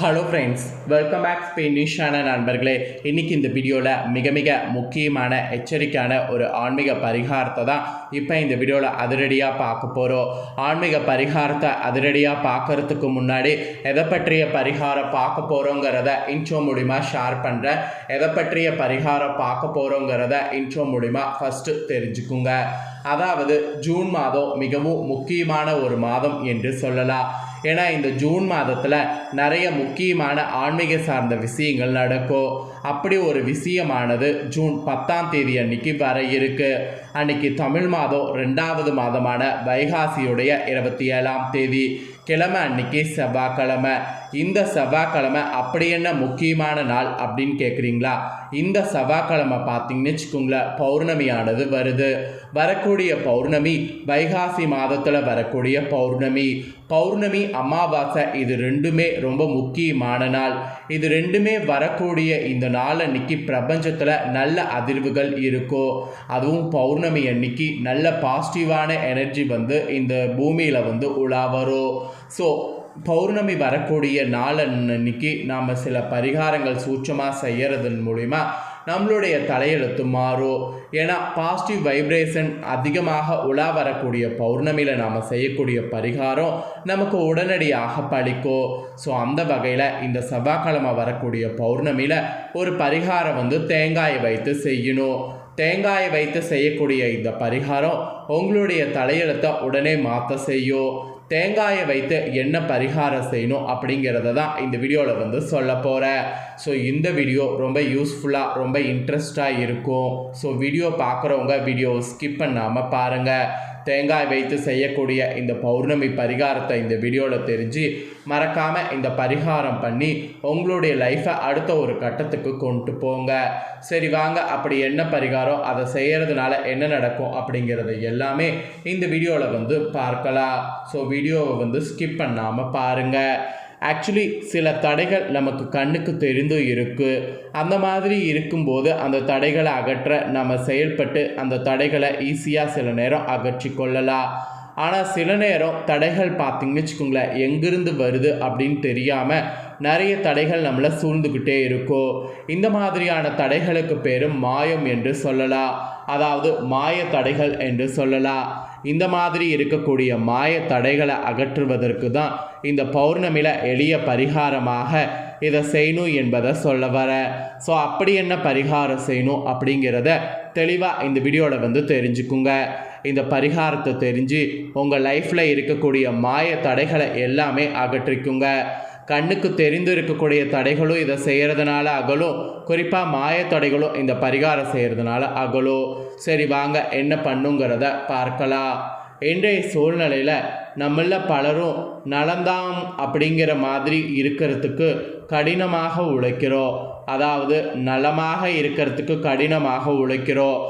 Hello friends welcome back ஸ்பெயினிஷான நண்பர்களே. இன்றைக்கி இந்த வீடியோவில் மிக மிக முக்கியமான எச்சரிக்கையான ஒரு ஆன்மீக பரிகாரத்தை தான் இப்போ இந்த வீடியோவில் அதிரடியாக பார்க்க போகிறோம் ஆன்மீக பரிகாரத்தை அதிரடியாக பார்க்கறதுக்கு முன்னாடி எதை பற்றிய பரிகாரம் பார்க்க போகிறோங்கிறத இன்ட்ரோ மூலிமா ஷேர் பண்ணுறேன் எதை பற்றிய பரிகாரம் பார்க்க போகிறோங்கிறத இன்ட்ரோ மூலிமா ஃபஸ்ட்டு தெரிஞ்சுக்குங்க. அதாவது ஜூன் மாதம் மிகவும் முக்கியமான ஒரு மாதம் என்று சொல்லலாம். ஏன்னா இந்த ஜூன் மாதத்தில் நிறைய முக்கியமான ஆன்மீக சார்ந்த விஷயங்கள் நடக்கும். அப்படி ஒரு விஷயமானது ஜூன் பத்தாம் தேதி அன்னைக்கு வர இருக்குது அன்னைக்கு தமிழ் மாதம் ரெண்டாவது மாதமான வைகாசியுடைய இருபத்தி ஏழாம் தேதி. கிழமை அன்னைக்கு செவ்வாய்க்கிழமை. இந்த செவ்வாய்க்கிழமை அப்படி என்ன முக்கியமான நாள் அப்படின்னு கேட்குறீங்களா இந்த செவ்வாய்க்கிழமை பார்த்தீங்கன்னு வச்சுக்கோங்களேன் பௌர்ணமியானது வருது. வரக்கூடிய பௌர்ணமி வைகாசி மாதத்தில் வரக்கூடிய பௌர்ணமி. பௌர்ணமி அமாவாசை இது ரெண்டுமே ரொம்ப முக்கியமான நாள். இது ரெண்டுமே வரக்கூடிய இந்த நாள் அன்னைக்கு பிரபஞ்சத்தில் நல்ல அதிர்வுகள் இருக்கும். அதுவும் பௌர்ணமி பௌர்ணமி அன்னைக்கு நல்ல பாசிட்டிவான எனர்ஜி வந்து இந்த பூமியில் வந்து உலா வரும் ஸோ பௌர்ணமி வரக்கூடிய நாள் அன்னைக்கு நாம் சில பரிகாரங்கள் சூட்சமாக செய்கிறதன் மூலிமா நம்மளுடைய தலையெழுத்து மாறும் ஏன்னா பாசிட்டிவ் வைப்ரேஷன் அதிகமாக உலா வரக்கூடிய பௌர்ணமியில் நாம் செய்யக்கூடிய பரிகாரம் நமக்கு உடனடியாக பழிக்கும் ஸோ அந்த வகையில் இந்த செவ்வாய்க்கிழமை வரக்கூடிய பௌர்ணமியில் ஒரு பரிகாரம் வந்து தேங்காயை வைத்து செய்யணும். தேங்காயை வைத்து செய்யக்கூடிய இந்த பரிகாரம் உங்களுடைய தலையெழுத்தை உடனே மாற்ற செய்யும். தேங்காயை வைத்து என்ன பரிகாரம் செய்யணும் அப்படிங்கிறத தான் இந்த வீடியோவில் வந்து சொல்ல போகிறேன் ஸோ இந்த வீடியோ ரொம்ப யூஸ்ஃபுல்லாக ரொம்ப இன்ட்ரெஸ்டாக இருக்கும். ஸோ வீடியோ பார்க்குறவங்க வீடியோவை ஸ்கிப் பண்ணாமல் பாருங்கள் தேங்காய் வைத்து செய்யக்கூடிய இந்த பௌர்ணமி பரிகாரத்தை இந்த வீடியோவில் தெரிஞ்சு மறக்காமல் இந்த பரிகாரம் பண்ணி உங்களுடைய லைஃப்பை அடுத்த ஒரு கட்டத்துக்கு கொண்டு போங்க. சரி வாங்க. அப்படி என்ன பரிகாரம்? அதை செய்கிறதுனால என்ன நடக்கும் அப்படிங்கிறத எல்லாமே இந்த வீடியோவில் வந்து பார்க்கலாம். ஸோ வீடியோவை வந்து ஸ்கிப் பண்ணாமல் பாருங்கள் ஆக்சுவலி சில தடைகள் நமக்கு கண்ணுக்கு தெரிந்து இருக்குது அந்த மாதிரி இருக்கும்போது அந்த தடைகளை அகற்ற நம்ம செயல்பட்டு அந்த தடைகளை ஈஸியாக சில நேரம் அகற்றி கொள்ளலாம். ஆனால் சில நேரம் தடைகள் பார்த்திங்கன்னு வச்சுக்கோங்களேன் எங்கிருந்து வருது அப்படின்னு தெரியாமல் நிறைய தடைகள் நம்மளை சூழ்ந்துக்கிட்டே இருக்கும் இந்த மாதிரியான தடைகளுக்கு பேரும் மாயம் என்று சொல்லலாம் அதாவது மாய தடைகள் என்று சொல்லலாம் இந்த மாதிரி இருக்கக்கூடிய மாய தடைகளை அகற்றுவதற்கு தான் இந்த பௌர்ணமியில் எளிய பரிகாரமாக இதை செய்யணும் என்பதை சொல்ல வர. ஸோ அப்படி என்ன பரிகாரம் செய்யணும் அப்படிங்கிறத தெளிவாக இந்த வீடியோவில் வந்து தெரிஞ்சுக்குங்க. இந்த பரிகாரத்தை தெரிஞ்சு உங்கள் லைஃப்பில் இருக்கக்கூடிய மாய தடைகளை எல்லாமே அகற்றிக்குங்க. கண்ணுக்கு தெரிந்து இருக்கக்கூடிய தடைகளும் இதை செய்கிறதுனால அகலும் குறிப்பாக மாய தடைகளும் இந்த பரிகாரம் செய்கிறதுனால அகலும் சரி வாங்க என்ன பண்ணுங்கிறத பார்க்கலாம். இன்றைய சூழ்நிலையில் நம்மள பலரும் நலந்தாம் அப்படிங்கிற மாதிரி இருக்கிறதுக்கு கடினமாக உழைக்கிறோம். அதாவது நலமாக இருக்கிறதுக்கு கடினமாக உழைக்கிறோம்.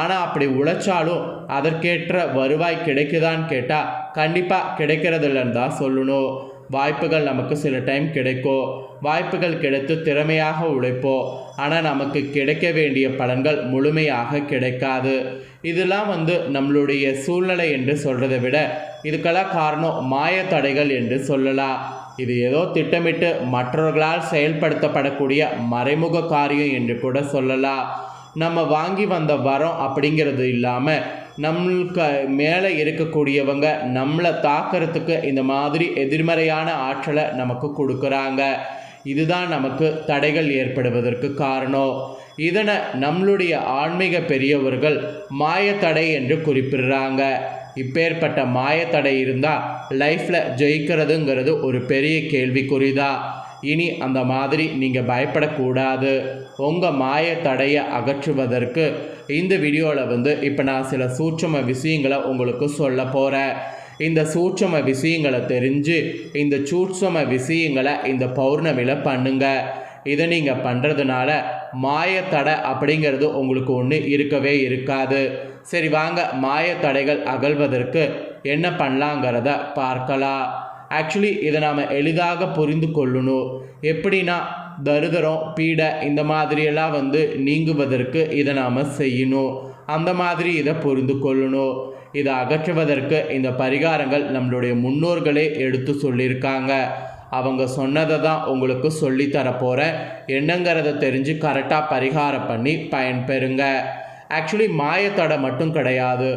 ஆனால் அப்படி உழைச்சாலும் அதற்கேற்ற வருவாய் கிடைக்குதான்னு கேட்டால் கண்டிப்பாக கிடைக்கிறதில்லன்னு தான் சொல்லணும். வாய்ப்புகள் நமக்கு சில டைம் கிடைக்கும் வாய்ப்புகள் கிடைத்து திறமையாக உழைப்போம் ஆனால் நமக்கு கிடைக்க வேண்டிய பலன்கள் முழுமையாக கிடைக்காது. இதெல்லாம் வந்து நம்மளுடைய சூழ்நிலை என்று சொல்கிறத விட இதுக்கெல்லாம் காரணம் மாய தடைகள் என்று சொல்லலாம். இது ஏதோ திட்டமிட்டு மற்றவர்களால் செயல்படுத்தப்படக்கூடிய மறைமுக காரியம் என்று கூட சொல்லலாம். நம்ம வாங்கி வந்த வரம் அப்படிங்கிறது இல்லாமல் நம்மளுக்கு மேலே இருக்கக்கூடியவங்க நம்மளை தாக்கிறதுக்கு இந்த மாதிரி எதிர்மறையான ஆற்றலை நமக்கு கொடுக்குறாங்க. இதுதான் நமக்கு தடைகள் ஏற்படுவதற்கு காரணம். இதனை நம்மளுடைய ஆன்மீக பெரியவர்கள் மாயத்தடை என்று குறிப்பிடுறாங்க. இப்பேற்பட்ட மாயத்தடை இருந்தால் லைஃப்பில் ஜெயிக்கிறதுங்கிறது ஒரு பெரிய கேள்விக்குறிதான் இனி அந்த மாதிரி நீங்கள் பயப்படக்கூடாது. உங்கள் மாயத்தடையை அகற்றுவதற்கு இந்த வீடியோவில் வந்து இப்போ நான் சில சூட்சம விஷயங்களை உங்களுக்கு சொல்ல போகிறேன் இந்த சூட்சம விஷயங்களை தெரிஞ்சு இந்த சூட்சம விஷயங்களை இந்த பௌர்ணமியில் பண்ணுங்கள் இதை நீங்கள் பண்ணுறதுனால மாயத்தடை அப்படிங்கிறது உங்களுக்கு ஒன்று இருக்கவே இருக்காது. சரி வாங்க மாயத்தடைகள் அகழ்வதற்கு என்ன பண்ணலாங்கிறத பார்க்கலாம். ஆக்சுவலி இதை நாம் எளிதாக புரிந்து கொள்ளணும். எப்படின்னா தருதரம் பீடை இந்த மாதிரியெல்லாம் வந்து நீங்குவதற்கு இதை நாம் செய்யணும். அந்த மாதிரி இதை புரிந்து கொள்ளணும். இதை அகற்றுவதற்கு இந்த பரிகாரங்கள் நம்மளுடைய முன்னோர்களே எடுத்து சொல்லியிருக்காங்க. அவங்க சொன்னதை தான் உங்களுக்கு சொல்லித்தரப்போகிறேன் என்னங்கிறத தெரிஞ்சு கரெக்டாக பரிகாரம் பண்ணி பயன்பெறுங்க. ஆக்சுவலி மாயத்தடை மட்டும் கிடையாது.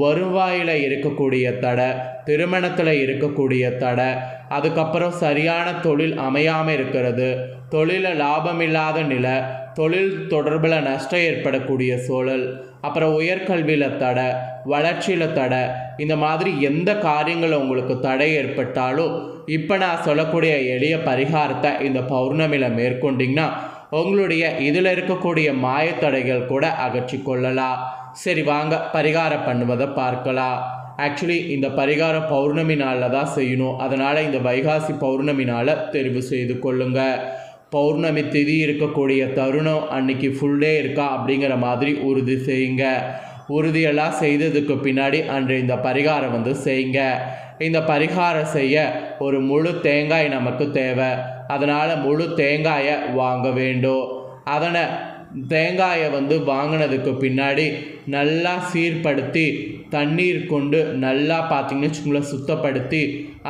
வருவாயில் இருக்கக்கூடிய தடை திருமணத்தில் இருக்கக்கூடிய தடை அதுக்கப்புறம் சரியான தொழில் அமையாமல் இருக்கிறது. தொழிலில் லாபம் இல்லாத நிலை தொழில் தொடர்பில் நஷ்டம் ஏற்படக்கூடிய சூழல் அப்புறம் உயர்கல்வியில் தடை வளர்ச்சியில் தடை இந்த மாதிரி எந்த காரியங்கள் உங்களுக்கு தடை ஏற்பட்டாலும் இப்போ நான் சொல்லக்கூடிய எளிய பரிகாரத்தை இந்த பௌர்ணமியில் மேற்கொண்டிங்கன்னா உங்களுடைய இதில் இருக்கக்கூடிய மாயத்தடைகள் கூட அகற்றி கொள்ளலாம் சரி வாங்க பரிகாரம் பண்ணுவதை பார்க்கலாம். ஆக்சுவலி இந்த பரிகாரம் பௌர்ணமி நாளில் தான் செய்யணும். அதனால் இந்த வைகாசி பௌர்ணமி நாளை தெரிவு செய்து கொள்ளுங்க. பௌர்ணமி திதி இருக்கக்கூடிய தருணம் அன்னைக்கு ஃபுல்லே இருக்கா அப்படிங்கிற மாதிரி உறுதி செய்யுங்க. உறுதியெல்லாம் செய்ததுக்கு பின்னாடி அன்று இந்த பரிகாரம் வந்து செய்யுங்க. இந்த பரிகாரம் செய்ய ஒரு முழு தேங்காய் நமக்கு தேவை. அதனால் முழு தேங்காயை வாங்க வேண்டும். அதனை தேங்காயை வந்து வாங்கினதுக்கு பின்னாடி நல்லா சீர்படுத்தி தண்ணீர் கொண்டு நல்லா பார்த்தீங்கன்னு வச்சுக்கோங்களேன் சுத்தப்படுத்தி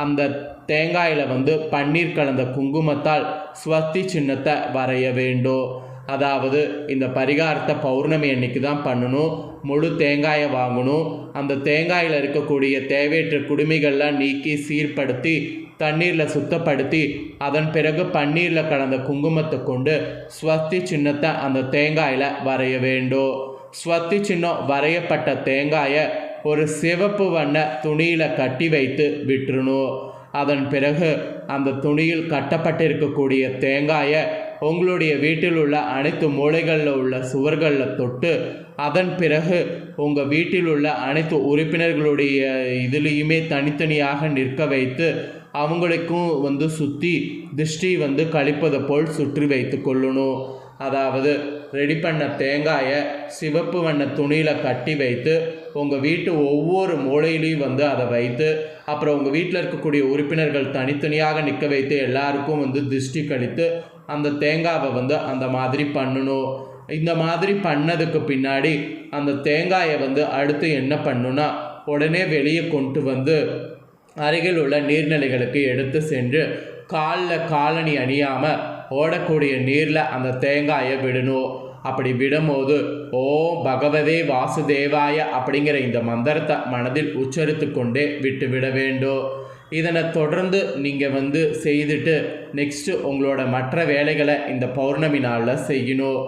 அந்த தேங்காயில் வந்து பன்னீர் கலந்த குங்குமத்தால் ஸ்வஸ்தி சின்னத்தை வரைய வேண்டும். அதாவது இந்த பரிகாரத்தை பௌர்ணமி அன்னைக்கு தான் பண்ணணும். முழு தேங்காயை வாங்கணும். அந்த தேங்காயில் இருக்கக்கூடிய தேவையற்ற குடுமிகள்லாம் நீக்கி சீர்படுத்தி தண்ணீரில் சுத்தப்படுத்தி அதன் பிறகு பன்னீரில் கலந்த குங்குமத்தை கொண்டு ஸ்வஸ்தி சின்னத்தை அந்த தேங்காயில் வரைய வேண்டும். ஸ்வஸ்தி சின்னம் வரையப்பட்ட தேங்காயை ஒரு சிவப்பு வண்ண துணியில் கட்டி வைத்து விட்டுருணும் அதன் பிறகு அந்த துணியில் கட்டப்பட்டிருக்கக்கூடிய தேங்காயை உங்களுடைய வீட்டில் உள்ள அனைத்து மூளைகளில் உள்ள சுவர்களில் தொட்டு அதன் பிறகு உங்கள் வீட்டில் உள்ள அனைத்து உறுப்பினர்களுடைய இதுலேயுமே தனித்தனியாக நிற்க வைத்து அவங்களுக்கும் வந்து சுற்றி திருஷ்டி வந்து கழிப்பதை போல் சுற்றி வைத்து கொள்ளணும் அதாவது ரெடி பண்ண தேங்காயை சிவப்பு வண்ண துணியில் கட்டி வைத்து உங்கள் வீட்டு ஒவ்வொரு மூலையிலையும் வந்து அதை வைத்து அப்புறம் உங்கள் வீட்டில் இருக்கக்கூடிய உறுப்பினர்கள் தனித்தனியாக நிற்க வைத்து எல்லாருக்கும் வந்து திருஷ்டி கழித்து அந்த தேங்காவை வந்து அந்த மாதிரி பண்ணணும் இந்த மாதிரி பண்ணதுக்கு பின்னாடி அந்த தேங்காயை வந்து அடுத்து என்ன பண்ணுன்னா உடனே வெளியே கொண்டு வந்து அருகில் உள்ள நீர்நிலைகளுக்கு எடுத்து சென்று காலில் காலணி அணியாமல் ஓடக்கூடிய நீரில் அந்த தேங்காயை விடணும். அப்படி விடும்போது ஓ பகவதே வாசுதேவாய அப்படிங்கிற இந்த மந்திரத்தை மனதில் உச்சரித்து கொண்டே விட்டு விட வேண்டும். இதனை தொடர்ந்து நீங்கள் வந்து செய்துட்டு நெக்ஸ்ட்டு உங்களோட மற்ற வேலைகளை இந்த பௌர்ணமி நாளில் செய்யணும்.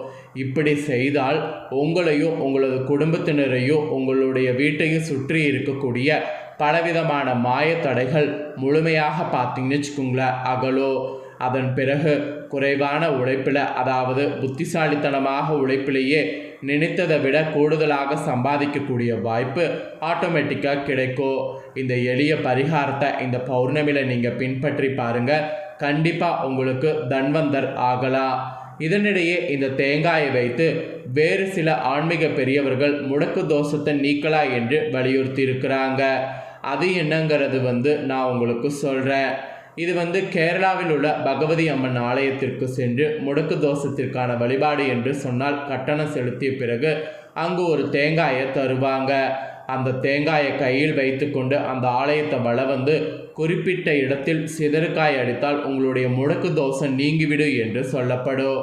இப்படி செய்தால் உங்களையும் உங்களது குடும்பத்தினரையும் உங்களுடைய வீட்டையும் சுற்றி இருக்கக்கூடிய பலவிதமான மாயத்தடைகள் முழுமையாக பார்த்தீங்கன்னு வச்சுக்கோங்களேன் அகலோ அதன் பிறகு குறைவான உழைப்பில் அதாவது புத்திசாலித்தனமாக உழைப்பிலேயே நினைத்ததை விட கூடுதலாக சம்பாதிக்கக்கூடிய வாய்ப்பு ஆட்டோமேட்டிக்காக கிடைக்கும் இந்த எளிய பரிகாரத்தை இந்த பௌர்ணமியில் நீங்கள் பின்பற்றி பாருங்கள் கண்டிப்பாக உங்களுக்கு தன்வந்தர் ஆகலாம். இதனிடையே இந்த தேங்காயை வைத்து வேறு சில ஆன்மீக பெரியவர்கள் முடக்கு தோஷத்தை நீக்கலாம் என்று வலியுறுத்தி இருக்கிறாங்க அது என்னங்கிறது வந்து நான் உங்களுக்கு சொல்கிறேன் இது வந்து கேரளாவில் உள்ள பகவதி அம்மன் ஆலயத்திற்கு சென்று முடக்கு தோஷத்திற்கான வழிபாடு என்று சொன்னால் கட்டணம் செலுத்திய பிறகு அங்கு ஒரு தேங்காயை தருவாங்க. அந்த தேங்காயை கையில் வைத்துக்கொண்டு அந்த ஆலயத்தை வள வந்து குறிப்பிட்ட இடத்தில் சிதறுக்காய் அடித்தால் உங்களுடைய முடக்கு தோசம் நீங்கிவிடும் என்று சொல்லப்படும்.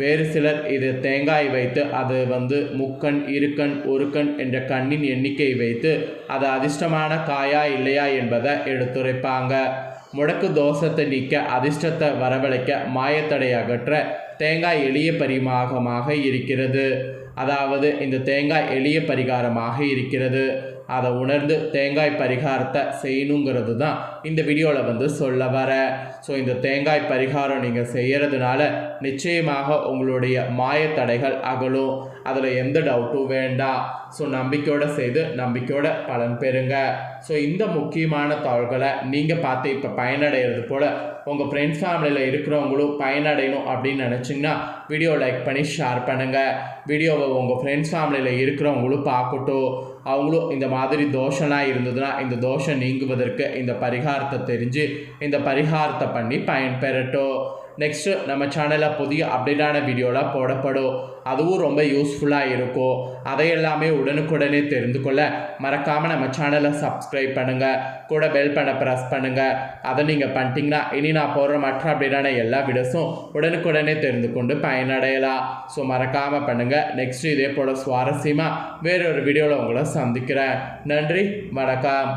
வேறு சிலர் இது தேங்காய் வைத்து அது வந்து முக்கண் இருக்கண் ஒரு கண் என்ற கண்ணின் எண்ணிக்கை வைத்து அது அதிர்ஷ்டமான காயா இல்லையா என்பதை எடுத்துரைப்பாங்க. முடக்கு தோஷத்தை நீக்க அதிர்ஷ்டத்தை வரவழைக்க மாயத்தடை அகற்ற தேங்காய் எளிய பரிமாகமாக இருக்கிறது. அதாவது இந்த தேங்காய் எளிய பரிகாரமாக இருக்கிறது. அதை உணர்ந்து தேங்காய் பரிகாரத்தை செய்யணுங்கிறது தான் இந்த வீடியோவில் வந்து சொல்ல வர. ஸோ இந்த தேங்காய் பரிகாரம் நீங்கள் செய்கிறதுனால நிச்சயமாக உங்களுடைய மாயத்தடைகள் அகலும். அதில் எந்த டவுட்டும் வேண்டாம். ஸோ நம்பிக்கையோடு செய்து நம்பிக்கையோட பலன் பெறுங்க. ஸோ இந்த முக்கியமான தகவல்களை நீங்கள் பார்த்து இப்போ பயனடைகிறது போல் உங்கள் ஃப்ரெண்ட்ஸ் ஃபேமிலியில் இருக்கிறவங்களும் பயனடையணும் அப்படின்னு நினச்சிங்கன்னா வீடியோ லைக் பண்ணி ஷேர் பண்ணுங்கள் வீடியோவை உங்கள் ஃப்ரெண்ட்ஸ் ஃபேமிலியில் இருக்கிறவங்களும் பார்க்கட்டும். அவங்களும் இந்த மாதிரி தோஷம்லாம் இருந்ததுன்னா இந்த தோஷம் நீங்குவதற்கு இந்த பரிகாரம் பரிகாரத்தை தெரிஞ்சு இந்த பரிகாரத்தை பண்ணி பயன்பெறட்டும். நெக்ஸ்ட்டு நம்ம சேனலில் புதிய அப்டேட்டான வீடியோலாம் போடப்படும். அதுவும் ரொம்ப யூஸ்ஃபுல்லாக இருக்கும். அதை எல்லாமே உடனுக்குடனே தெரிந்து கொள்ள மறக்காமல் நம்ம சேனலை சப்ஸ்கிரைப் பண்ணுங்கள் கூட பெல் பண்ண ப்ரெஸ் பண்ணுங்கள் அதை நீங்கள் பண்ணிட்டீங்கன்னா இனி நான் போடுற மற்ற அப்டேட்டான எல்லா வீடியோஸும் உடனுக்குடனே தெரிந்து கொண்டு பயனடையலாம். ஸோ மறக்காமல் பண்ணுங்கள் நெக்ஸ்ட்டு இதே போல் சுவாரஸ்யமாக வேறொரு வீடியோவில் உங்களை சந்திக்கிறேன். நன்றி வணக்கம்.